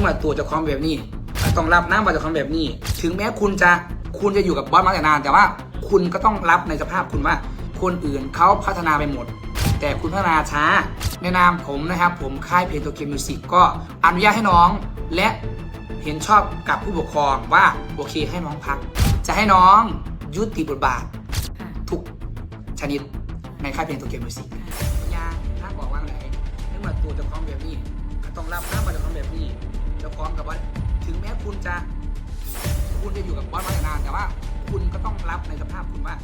เมื่อตัวเจะคอมแบบนี้ก็ต้องรับน้ำมาเจะคอมแบบนี้ ถึงแม้คุณจะคุณจะอยู่กับบอสมาแต่นาน แต่ว่าคุณก็ต้องรับในสภาพคุณว่า คนอื่นเขาพัฒนาไปหมด แต่คุณพัฒนาช้า ในนามผมนะครับผมค่ายเพลงตัวเกมมิวสิกก็อนุญาตให้น้องและเห็นชอบกับผู้ปกครองว่าโอเคให้น้องพัก จะให้น้องยุติบทบาทค่ะทุกชนิดในค่ายเพลงตัวเกมมิวสิกยาถ้าบอกว่าไหนเมื่อตัวเจะคล้าของแบบนี้ก็ต้องรับน้ำมาเจะคล้าของแบบนี้ เจะพร้อมกับว่าถึงแม้คุณจะ คุณจะอยู่กับบอสมาแต่นานแต่ว่า คุณก็ต้องรับในสภาพคุณว่า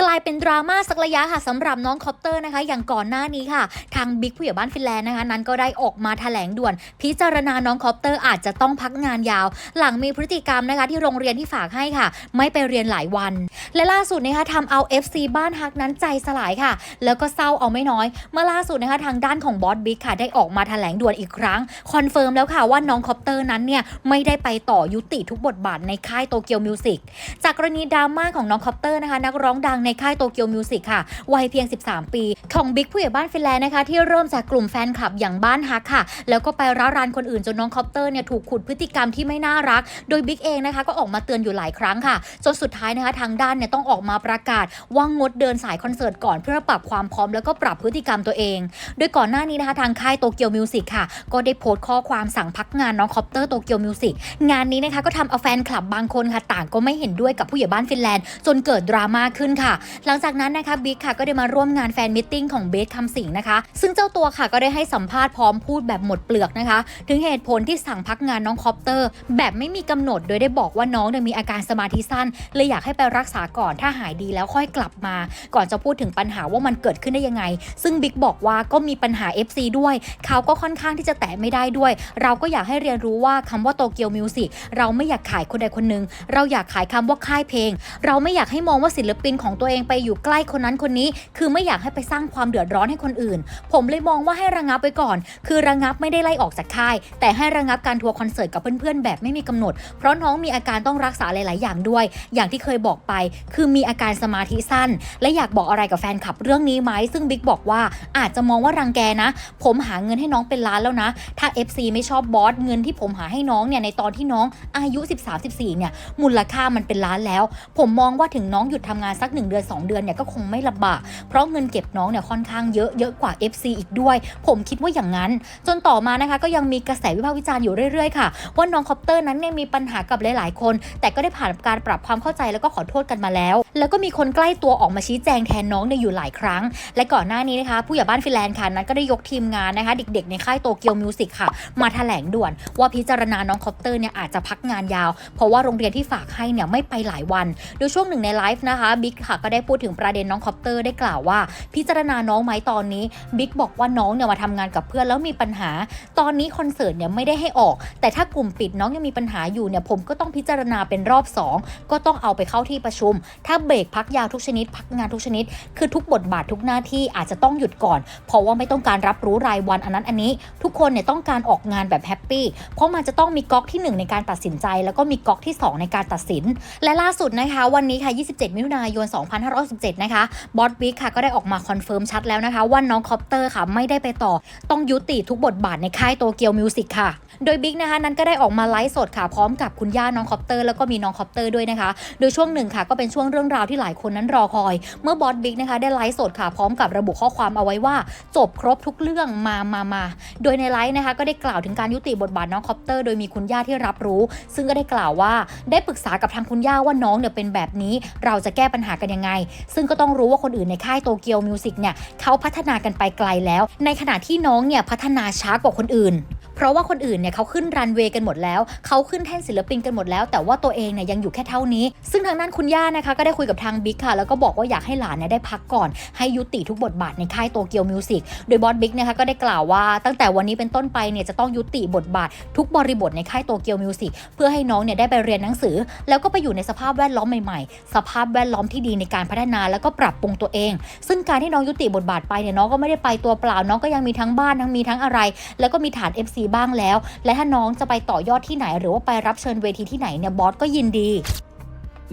กลายเป็นดราม่าสักระยะค่ะสำหรับน้องคอปเตอร์นะคะ อย่างก่อนหน้านี้ค่ะ ทางบิ๊กผู้ใหญ่บ้านฟินแลนด์นะคะ นั้นก็ได้ออกมาแถลงด่วน พิจารณาน้องคอปเตอร์อาจจะต้องพักงานยาว หลังมีพฤติกรรมนะคะ ที่โรงเรียนที่ฝากให้ค่ะ ไม่ไปเรียนหลายวัน และล่าสุดนะคะทำเอา FC บ้านฮักนั้นใจสลายค่ะ แล้วก็เศร้าเอาไม่น้อย เมื่อล่าสุดนะคะทางด้านของบอสบิ๊กค่ะได้ออกมาแถลงด่วนอีกครั้งคอนเฟิร์มแล้วค่ะว่าน้องคอปเตอร์นั้นเนี่ยไม่ได้ไปต่อยุติทุกบทบาทในค่ายโตเกียวมิวสิกจากกรณีดราม่าของน้องคอปเตอร์นะคะนักร้องดังในค่ายโตเกียวมิวสิกค่ะ วัยเพียง 13 ปี ของบิ๊กผู้ใหญ่บ้านฟินแลนด์นะคะ ที่เริ่มจากกลุ่มแฟนคลับอย่างบ้านฮักค่ะ แล้วก็ไปร้ารานคนอื่นจนน้องคอปเตอร์เนี่ยถูกขุดพฤติกรรมที่ไม่น่ารัก โดยบิ๊กเองนะคะก็ออกมาเตือนอยู่หลายครั้งค่ะ จนสุดท้ายนะคะทางด้านเนี่ยต้องออกมาประกาศว่างดเดินสายคอนเสิร์ตก่อนเพื่อปรับความพร้อมแล้วก็ปรับพฤติกรรมตัวเอง โดยก่อนหน้านี้นะคะทางค่ายโตเกียวมิวสิกค่ะ ก็ได้โพสต์ข้อความสั่งพักงานน้องคอปเตอร์โตเกียวมิวสิกงานนี้นะคะก็ทำเอาแฟนคลับบางคนค่ะต่างก็ไม่เห็นด้วยกับผู้ใหญ่บ้านฟินแลนด์ จนเกิดดราม่าขึ้นค่ะ หลังจากนั้นนะคะบิ๊กค่ะก็ได้มาร่วมงานแฟนมิทติ้งของเบสคำสิงนะคะ ซึ่งเจ้าตัวค่ะก็ได้ให้สัมภาษณ์พร้อมพูดแบบหมดเปลือกนะคะ ถึงเหตุผลที่สั่งพักงานน้องคอปเตอร์ แบบไม่มีกำหนดโดยได้บอกว่าน้องเนี่ยมีอาการสมาธิสั้นเลยอยากให้ไปรักษาก่อนถ้าหายดีแล้วค่อยกลับมา ก่อนจะพูดถึงปัญหาว่ามันเกิดขึ้นได้ยังไง ซึ่งบิ๊กบอกว่าก็มีปัญหา FC ด้วย เขาก็ค่อนข้างที่จะแตะไม่ได้ด้วย เราก็อยากให้เรียนรู้ว่าคำว่าโตเกียวมิวสิกเราไม่อยากขายคนใดคนหนึ่งเราอยากขายคำว่าค่ายเพลงเราไม่อยากให้มองว่าศิลปินของตัวเองไปอยู่ใกล้คนนั้นคนนี้ คือไม่อยากให้ไปสร้างความเดือดร้อนให้คนอื่น ผมเลยมองว่าให้ระงับไว้ก่อน คือระงับไม่ได้ไล่ออกจากค่าย แต่ให้ระงับการทัวร์คอนเสิร์ตกับเพื่อนๆแบบไม่มีกำหนด เพราะน้องมีอาการต้องรักษาหลาย ๆ อย่างด้วย อย่างที่เคยบอกไป คือมีอาการสมาธิสั้น และอยากบอกอะไรกับแฟนคลับเรื่องนี้ไหมซึ่งบิ๊กบอกว่าอาจจะมองว่ารังแกนะ ผมหาเงินให้น้องเป็นล้านแล้วนะ ถ้า FC ไม่ชอบบอสเงินที่ผมหาให้น้องเนี่ยในตอนที่น้องอายุ 13-14เนี่ยมูลค่ามันเป็นล้านแล้วผมมองว่าถึงน้องหยุดทำงานสัก 1 เดือน 2 เดือนเนี่ยก็คงไม่ลำบากเพราะเงินเก็บน้องเนี่ยค่อนข้างเยอะเยอะกว่า FC อีกด้วย ผมคิดว่าอย่างนั้น จนต่อมานะคะ ก็ยังมีกระแสวิพากษ์วิจารณ์อยู่เรื่อยๆค่ะ ว่าน้องคอปเตอร์นั้นเนี่ยมีปัญหากับหลายๆคน แต่ก็ได้ผ่านการปรับความเข้าใจแล้วก็ขอโทษกันมาแล้ว แล้วก็มีคนใกล้ตัวออกมาชี้แจงแทนน้องเนี่ยอยู่หลายครั้ง และก่อนหน้านี้นะคะ ผู้ใหญ่บ้านฟินแลนด์ค่ะนั้นก็ได้ยกทีมงานนะคะ เด็กๆในค่ายโตเกียวมิวสิกค่ะมาแถลงด่วน ว่าพิจารณาน้องคอปเตอร์เนี่ยอาจจะพักงานยาว เพราะว่าโรงเรียนที่ฝากให้เนี่ยไม่ไปหลายวันโดยช่วงหนึ่งในไลฟ์นะคะบิ๊กค่ะก็ได้พูดถึงประเด็นน้องคอปเตอร์ได้กล่าวว่า พิจารณาน้องไหมตอนนี้บิ๊กบอกว่าน้องเนี่ยมาทำงานกับเพื่อนแล้วมีปัญหา ตอนนี้คอนเสิร์ตเนี่ยไม่ได้ให้ออก แต่ถ้ากลุ่มปิดน้องยังมีปัญหาอยู่เนี่ยผมก็ต้องพิจารณาเป็นรอบ 2 ก็ต้องเอาไปเข้าที่ประชุม ถ้าเบรกพักยาวทุกชนิด พักงานทุกชนิด คือทุกบทบาททุกหน้าที่อาจจะต้องหยุดก่อน เพราะว่าไม่ต้องการรับรู้รายวันอันนั้นอันนี้ ทุกคนเนี่ยต้องการออกงานแบบแฮปปี้เพราะมันจะต้องมีก๊อกที่ 1 ในการตัดสินใจ แล้วก็มีก๊อกที่ 2 ในการตัดสิน และล่าสุดนะคะวันนี้ค่ะ 27 มิถุนายน 2567 นะคะบอสบิ๊กค่ะก็ได้ออกมาคอนเฟิร์มชัดแล้วนะคะว่าน้องคอปเตอร์ค่ะไม่ได้ไปต่อ ต้องยุติทุกบทบาทในค่ายโตเกียวมิวสิกค่ะ โดยบิ๊กนะคะนั้นก็ได้ออกมาไลฟ์สดค่ะพร้อมกับคุณย่าน้องคอปเตอร์แล้วก็มีน้องคอปเตอร์ด้วยนะคะ โดยช่วงหนึ่งค่ะก็เป็นช่วงเรื่องราวที่หลายคนนั้นรอคอย เมื่อบอสบิ๊กนะคะได้ไลฟ์สดค่ะพร้อมกับระบุข้อความเอาไว้ว่า จบครบทุกเรื่องมามามาโดยในไลฟ์นะคะก็ได้กล่าวถึงการยุติบทบาทน้องคอปเตอร์โดยมีคุณย่าที่รับรู้ ซึ่งก็ได้กล่าวว่าได้ปรึกษากับทางคุณย่าว่าน้องเนี่ยเป็นแบบนี้ เราจะแก้ปัญหากันยังไง ซึ่งก็ต้องรู้ว่าคนอื่นในค่ายโตเกียวมิวสิกเนี่ยเขาพัฒนากันไปไกลแล้ว ในขณะที่น้องเนี่ยพัฒนาช้ากว่าคนอื่น เพราะว่าคนอื่นเนี่ยเขาขึ้นรันเวย์กันหมดแล้ว เขาขึ้นแท่นศิลปินกันหมดแล้ว แต่ว่าตัวเองเนี่ยยังอยู่แค่เท่านี้ ซึ่งทางด้านคุณย่านะคะก็ได้คุยกับทางบิ๊กค่ะ แล้วก็บอกว่าอยากให้หลานเนี่ยได้พักก่อน ให้ยุติทุกบทบาทในค่ายโตเกียวมิวสิกโดยบอสบิ๊กนะคะก็ได้กล่าวว่าตั้งแต่วันนี้เป็นต้นไปเนี่ยจะต้องยุติบทบาท ทุกบริบทในค่ายโตเกียวมิวสิกเพื่อให้น้องเนี่ยได้ไปเรียนหนังสือ แล้วก็ไปอยู่ในสภาพแวดล้อมใหม่ๆ สภาพแวดล้อมที่ดีในการพัฒนาแล้วก็ปรับปรุงตัวเอง ซึ่งการที่น้องยุติบทบาทไปเนี่ยน้องก็ไม่ได้ไปตัวเปล่าน้องก็ยังมีทั้งบ้านทั้งมีทั้งอะไร แล้วก็มีฐาน FC บ้างแล้ว และถ้าน้องจะไปต่อยอดที่ไหน หรือว่าไปรับเชิญเวทีที่ไหนเนี่ยบอสก็ยินดี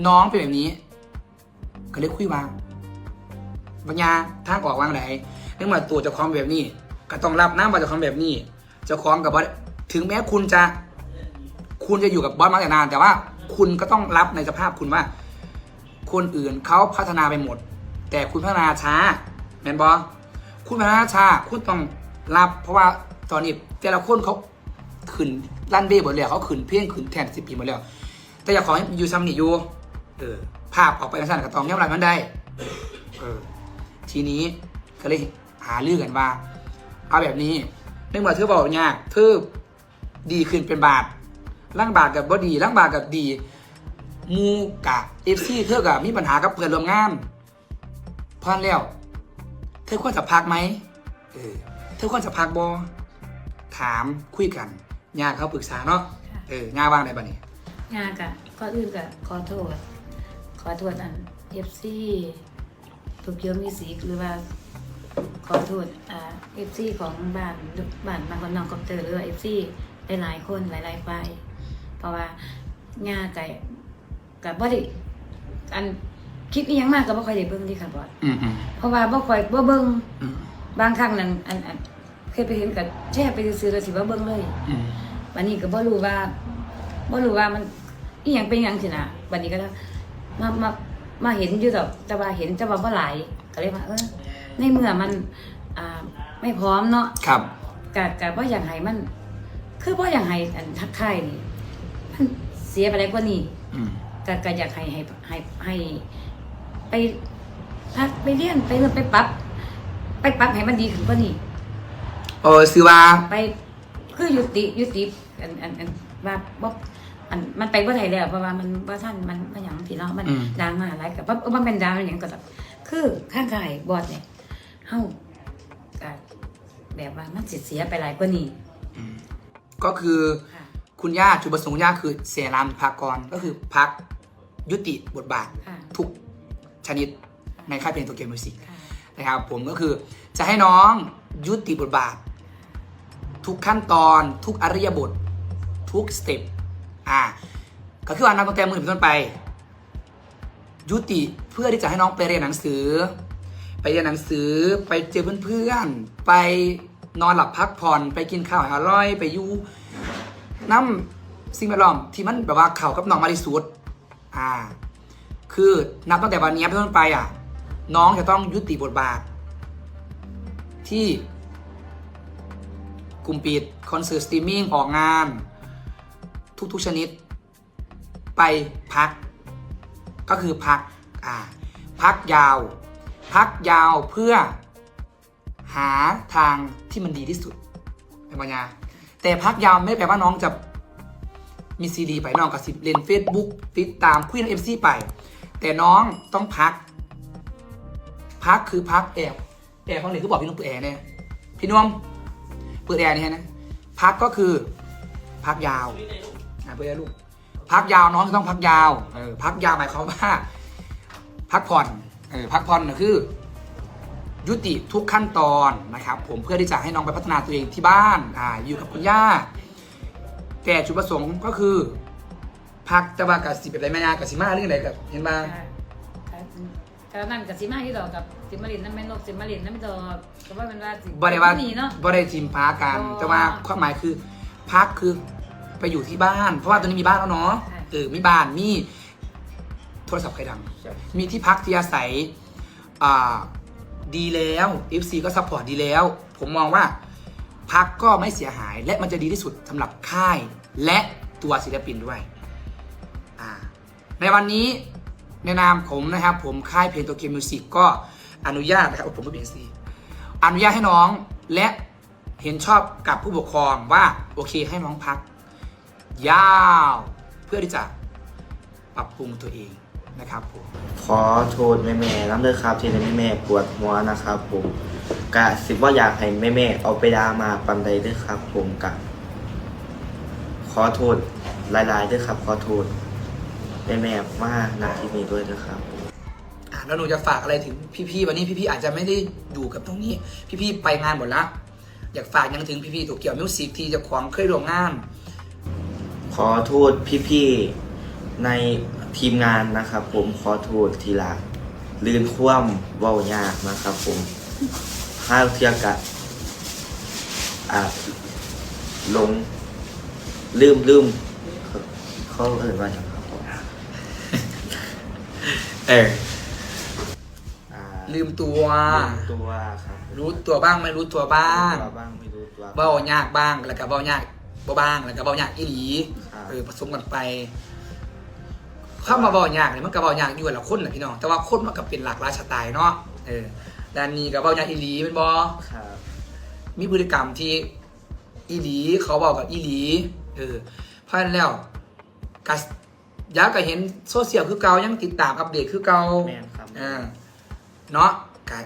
น้องเป็นแบบนี้ก็เลยคุยวางปัญญาทางออกวางไหนเนื่องมาตัวเจะคล้าของแบบนี้ ก็ต้องรับน้ำมาจะคล้าของแบบนี้เจะคล้าของกับว่าถึงแม้คุณจะ คุณจะอยู่กับบอสมาแต่นาน แต่ว่าคุณก็ต้องรับในสภาพคุณว่า คนอื่นเขาพัฒนาไปหมด แต่คุณพัฒนาช้าแมนบอคุณพัฒนาช้าคุณต้องรับ เพราะว่าตอนนี้ แต่ละคนเขาขึ้นลั่นเบ้หมดแล้วเขาขึ้นเพียงขึ้นแทนสิบปีหมดแล้ว แต่อยากขอให้อยู่ซ้ำนี่อยู่เออภาพออกไปในสั้นกับตองย่ำไรมันได้เออทีนี้ก็เลยหาเรื่องกันว่า เอาแบบนี้ในเมื่อเธอบอกยากเธอดีขึ้นเป็นบาทร่างบาทกับบ่ดีร่างบาทกับดีมูกะเอฟซีเธอกับมีปัญหากับเพื่อนร่วมงานพราะฉะนั้นแล้ว เธอควรจะพักไหมเออเธอควรจะพักบอ ถามคุยกันยากเขาปรึกษาเนาะค่ะ เออยากว่างในบัดนี้งานกะก่อนอื่นกะขอโทษ ขอโทษอันเอฟซีถูกเยอะมีสีหรือว่า ขอโทษอ่าเอฟซีของบ้านบ้านบางคนน้องกอบเตอร์หรือว่าเอฟซีหลายๆคนหลายๆฝ่ายเพราะว่างานไก่กับบ่ได้อันคลิปนี้ยังมากกับบ่ค่อยได้เบิ่งดีค่ะบอสอืมอืมเพราะว่าบ่ค่อยบ่เบิ่ง อืมบางครั้งนั้นอันอัน เคยไปเห็นกับแช่ไปซื้อๆแล้วสิบ่เบิ่งเลยอืมวันนี้ก็บ่รู้ว่าบ่รู้ว่ามันอีหยังเป็นหยังสินะวันนี้ก็แล้วมามามาเห็นอยู่ดอกแต่ว่าเห็นแต่ว่าบ่หลายก็เลยว่าเออในเมื่อมันอ่าไม่พร้อมเนาะครับกะกะบ่อยากให้มัน คือบ่อยากให้อันทักทายนี่มันเสียไปแล้วกว่านี้อืมกะกะอยากให้ให้ให้ให้ไปพักไปเรียนไปเรียนไปปรับ ไปปรับให้มันดีขึ้นกว่านี้ เออซื้อว่า ไปคือยุติยุติอันอันอันว่าบ่อันมันไปบ่ได้แล้วเพราะว่ามันบ่ทันมันมันหยังที่เนาะมันอืมดราม่าหลายกับว่าบ่แม่นดราม่าหยังก็แบบคือข้างกายบอดเนี่ยเฮาก็แบบว่ามันสิเสียไปหลายกว่านี้อืมก็คือค่ะคุณย่าจุดประสงค์ย่าคือเสียรามพากรก็คือพักยุติบทบาทค่ะทุกชนิดในค่ายเพลงโตเกียวมิวสิกค่ะ นะครับผมก็คือจะให้น้องยุติบทบาท ทุกขั้นตอนทุกอริยบททุกสเต็ปอ่าก็คือวันนับตั้งแต่มือเป็นต้นไป ยุติเพื่อที่จะให้น้องไปเรียนหนังสือ ไปเรียนหนังสือไปเจอเพื่อนๆไปนอนหลับพักผ่อนไปกินข้าวอร่อยไปอยู่น้ำสิ่งแวดล้อมที่มันแบบว่าเข่ากับน้องมาที่สุดอ่า คือนับตั้งแต่วันนี้เป็นต้นไปอะ น้องจะต้องยุติบทบาท ที่ กลุ่มปิดคอนเสิร์ตสตรีมมิ่งออกงาน ทุกๆชนิด ไปพัก ก็คือพักอ่าพักยาว พักยาวเพื่อหาทางที่มันดีที่สุดเป็นปัญญาแต่พักยาวไม่แปลว่าน้องจะมีซีดีไปน้องกับสิบเล่น Facebook ติดตามคุยในเอ็มซีไป แต่น้องต้องพัก พักคือพักแอบแอบฟังหนึ่งก็บอกพี่นุ่มแอร์เนี่ยพี่นุ่ม เปิดแอร์นี่นะ พักก็คือ พักยาวอะเปิดแอร์ลูก พักยาวน้องจะต้องพักยาวเออพักยาวหมายความว่า พักผ่อนเออพักผ่อนก็คือ ยุติทุกขั้นตอนนะครับ ผมเพื่อที่จะให้น้องไปพัฒนาตัวเองที่บ้านอ่าอยู่กับคุณย่า แต่จุดประสงค์ก็คือพักจะว่ากับสิบแบบไรแม่ยากับสิมาเรื่องอะไรกับเห็นบ้าง ก็นั่นก็สิมาที่ดอกกับสิมารินนั่นแม่นกสิมารินนั่นไม่ดอกก็ว่ามันว่าสิบริวารนี่เนาะ บริจิมพากันอ๋อแต่ว่าความหมายคือพักคือไปอยู่ที่บ้าน เพราะว่าตอนนี้มีบ้านแล้วเนาะใช่ เออมีบ้านมีโทรศัพท์ใครดัง มีที่พักที่อาศัยอ่าดีแล้ว FC ก็ซัพพอร์ตดีแล้ว ผมมองว่าพักก็ไม่เสียหายและมันจะดีที่สุดสำหรับค่าย และตัวศิลปินด้วยอ่าในวันนี้ ในนามผมนะครับ ผมค่ายเพลงตัวเกมมิวสิกก็อนุญาตนะครับผมไม่เป็นซีอนุญาตให้น้องและเห็นชอบกับผู้ปกครองว่าโอเคให้น้องพัก ยาวเพื่อที่จะปรับปรุงตัวเองนะครับผมขอโทษแม่แม่ๆน้ำเด้อครับที่แม่แม่ปวดหัวนะครับผมกะสิว่าอยากให้แม่แม่เอาไปดามาปันใดด้อครับผมกะขอโทษหลายๆด้อครับ ขอโทษ แม่แม่ๆมาณที่นี้ด้วยเด้อครับ อะแล้วหนูจะฝากอะไรถึงพี่ๆวันนี้พี่ๆอาจจะไม่ได้อยู่กับตรงนี้ พี่ๆไปงานหมดละอยากฝากยังถึงพี่ๆตัวเกี่ยวมิวสิกที่เจะของเคยร่วมงานขอโทษพี่ๆในทีมงานนะครับ ผมขอโทษทีละลื่นคว่ำเว้ายากนะครับ ผมห้าเทียกะอาจลงลืมลืมเขาเอ่ยว่าอย่างครับผม เอออ่าลืมตัว ลืมตัวครับรู้ตัวบ้างไม่รู้ตัวบ้าง รู้ตัวบ้างไม่รู้ตัวเบ้ายากบ้างแล้วก็เบ้ายากบ่บ้าง แล้วก็เบ้ายากอีหลีครับ เออผสมกันไปเข้ามาเบ้ายากเนี่ยมันก็เบ้ายากอยู่ละคนนะพี่น้องแต่ว่าคนมันก็เป็นหลากหลายสไตล์เนาะเออด้านนี้ก็เบ้ายากอีหลีเป็นบอครับมีพฤติกรรมที่อีหลีเขาบอกกับอีหลีเออเพราะฉะนั้นแล้วกั ยาก็เห็นโซเชียลคือเก่ายังติดตามอัปเดตคือเก่าแมนครับ อ่าเนาะกาย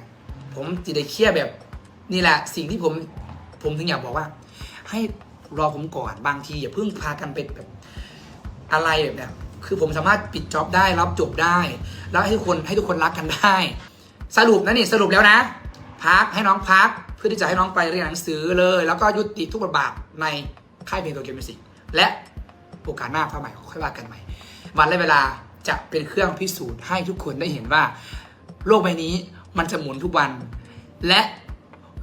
ผมจิได้เครียดแบบ นี่แหละ สิ่งที่ผมผมถึงอยากบอกว่า ให้รอผมก่อนบางทีอย่าเพิ่งพากันเป็นแบบอะไรแบบเนี้ยคือผมสามารถปิดจ็อบได้รับจบได้ แล้วให้ทุกคนให้ทุกคนรักกันได้ สรุปนะนี่สรุปแล้วนะ พักให้น้องพักเพื่อที่จะให้น้องไปเรียนหนังสือเลย แล้วก็ยุติทุกบทบาทในค่ายเพลงโตเกียวมิวสิกและโอกาสหน้าฟ้าใหม่ค่อยว่ากันใหม่ วันและเวลาจะเป็นเครื่องพิสูจน์ให้ทุกคนได้เห็นว่า โลกใบนี้มันจะหมุนทุกวัน และ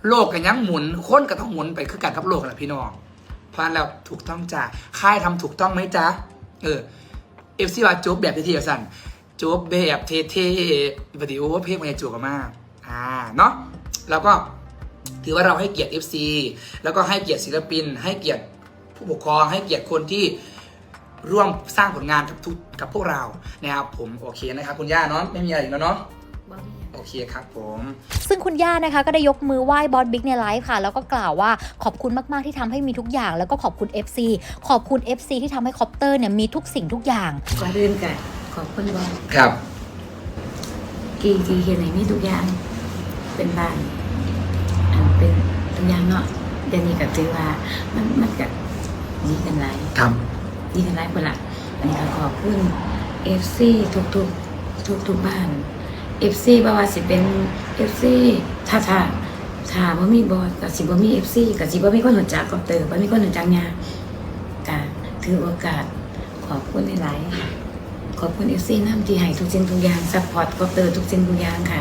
โลกกันยังหมุนคนก็ต้องหมุนไปคือกันกับโลกแหละพี่น้องเพราะฉะนั้นแล้วถูกต้องจ้ะค่ายทำถูกต้องไหมจ๊ะเออเอฟซีว่าจบแบบเท่ๆสั่นจบแบบเท่ๆปฏิโอว่าเพลงมันจะจบกันมากอ่าเนาะแล้วก็ถือว่าเราให้เกียรติ FC แล้วก็ให้เกียรติศิลปิน ให้เกียรติผู้ปกครอง ให้เกียรติคนที่ ร่วมสร้างผลงานกับทุกกับพวกเรานะครับผมโอเคนะครับคุณย่าเนาะไม่มีอะไรอีกแล้วเนาะบ่มีหยังโอเคครับผม ซึ่งคุณย่านะคะก็ได้ยกมือไหว้บอสบิ๊กในไลฟ์ค่ะ แล้วก็กล่าวว่าขอบคุณมาก ๆ ที่ทำให้มีทุกอย่าง แล้วก็ขอบคุณ FC ขอบคุณ FC ที่ทำให้คอปเตอร์เนี่ยมีทุกสิ่งทุกอย่างก่อนอื่นก็ขอบคุณบ่ครับ กี่กี่เฮ็ดให้มีทุกอย่าง เป็นบ้านอันเป็นทุกอย่างเนาะเดี๋ยวนี้ก็ถือว่ามันมันก็ดีกันหลาย ทดีกันหลายคนละอันนี้ก็ขอบคุณ FC ทุกทุกทุกทุกบ้าน FC บ่ว่าสิเป็น FC ถ้าถ้าถ้าบ่มีบอสก็สิบ่มี FC ก็สิบ่มีคนรู้จักก็เติบ่มีคนรู้จักยาก็ถือโอกาสขอบคุณหลายขอบคุณ FC นำที่ให้ทุกสิ่งทุกอย่างซัพพอร์ตก็เติทุกสิ่งทุกอย่างค่ะ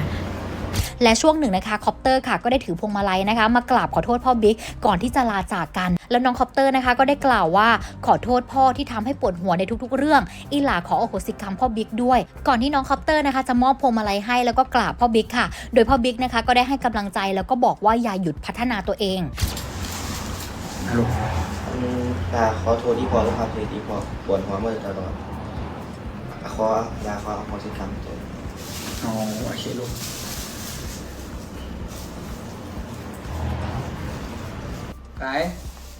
และช่วงหนึ่งนะคะคอปเตอร์ค่ะก็ได้ถือพวงมาลัยนะคะ มากราบขอโทษพ่อบิ๊กก่อนที่จะลาจากกัน แล้วน้องคอปเตอร์นะคะ ก็ได้กล่าวว่าขอโทษพ่อที่ทำให้ปวดหัวในทุกๆ เรื่อง อีหลาขออโหสิกรรมพ่อบิ๊กด้วย ก่อนที่น้องคอปเตอร์นะคะ จะมอบพวงมาลัยให้แล้วก็กราบพ่อบิ๊กค่ะ โดยพ่อบิ๊กนะคะก็ได้ให้กำลังใจแล้วก็บอกว่าอย่าหยุดพัฒนาตัวเองำฮัลโหลอืมลาขอโทษที่พอแล้วครับที่พอปวดหัวมาตลอดขอลาขออโหสิกรรมตัวอ๋อโอเคลูก ไป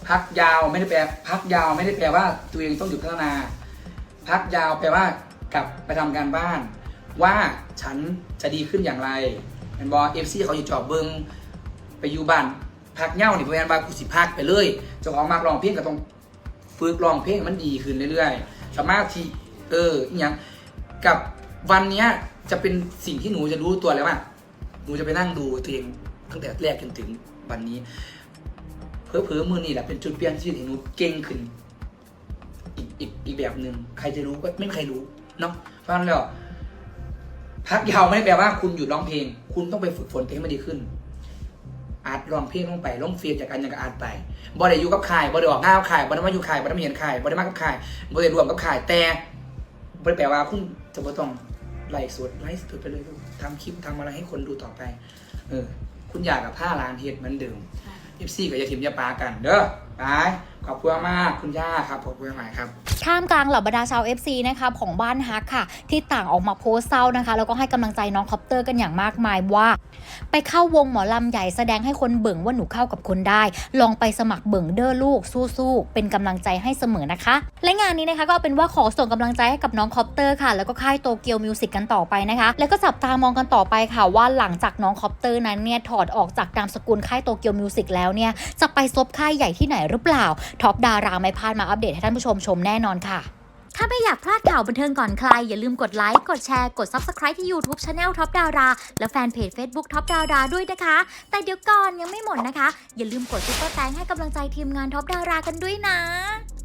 พักยาวไม่ได้แปลพักยาวไม่ได้แปลว่าตัวเองต้องหยุดพัฒนา พักยาวแปลว่ากลับไปทำการบ้าน ว่าฉันจะดีขึ้นอย่างไรเห็นบอเอฟซีเขาอยู่จอบเบิงไปอยู่บ้านพักเหย้านี่เพราะงั้นว่ากูสิพักไปเลยเจ้าของมากลองเพลงก็ต้องฝึกลองเพลงมันดีขึ้นเรื่อยๆสามารถที่เอออย่างกับวันเนี้ยจะเป็นสิ่งที่หนูจะรู้ตัวแล้วว่าหนูจะไปนั่งดูตัวเองตั้งแต่แรกจนถึงวันนี้ เพื่อเพื่อมือนี่แหละเป็นจุดเปลี่ยนชีวิตให้หนูเก่งขึ้น อีกอีกอีกแบบหนึ่งใครจะรู้ก็ไม่มีใครรู้เนาะเพราะฉะนั้นแล้วพักยาวไม่ได้แปลว่าคุณหยุดร้องเพลง คุณต้องไปฝึกฝนเพลงให้มันดีขึ้นอาจร้องเพลงลงไปลงเฟียจากกันอย่างกับอาจไปบ่ได้อยู่กับข่ายบ่ได้ออกงานกับข่ายบ่ได้มาอยู่ข่ายบ่ได้มาเห็นข่ายบ่ได้มากับข่ายบ่ได้รวมกับข่ายแต่บ่ได้แปลว่าคุณจะบ่ต้องไลฟ์สดไลฟ์สดไปเลยทำคลิปทำอะไรให้คนดูต่อไป เออ คุณอยากกับผ้าล้านเฮ็ดเหมือนเดิม เอฟซีกับยาทิมยาปากันเด้อ ไปขอบคุณมากคุณย่าครับขอบคุณมากครับท่ามกลางเหล่าบรรดาชาว FC นะคะของบ้านฮักค่ะ ที่ต่างออกมาโพสต์เศร้านะคะ แล้วก็ให้กำลังใจน้องคอปเตอร์กันอย่างมากมายว่า ไปเข้าวงหมอลำใหญ่แสดงให้คนเบิ่งว่าหนูเข้ากับคนได้ ลองไปสมัครเบิ่งเด้อลูกสู้ๆเป็นกำลังใจให้เสมอนะคะ และงานนี้นะคะก็เป็นว่าขอส่งกำลังใจให้กับน้องคอปเตอร์ค่ะ แล้วก็ค่ายโตเกียวมิวสิกกันต่อไปนะคะ แล้วก็จับตามองกันต่อไปค่ะว่าหลังจากน้องคอปเตอร์นั้นเนี่ยถอดออกจากนามสกุลค่ายโตเกียวมิวสิกแล้วเนี่ยจะไปซบค่ายใหญ่ที่ไหนหรือเปล่า ท็อปดาราไม่พลาดมาอัปเดตให้ท่านผู้ชมชมแน่นอนค่ะ ถ้าไม่อยากพลาดข่าวบันเทิงก่อนใคร อย่าลืมกดไลค์ กดแชร์ กด Subscribe ที่ YouTube Channel Top ดาราและแฟนเพจ Facebook Top ดาราด้วยนะคะ แต่เดี๋ยวก่อนยังไม่หมดนะคะ อย่าลืมกดซุปเปอร์แตงให้กำลังใจทีมงาน Top ดารากันด้วยนะ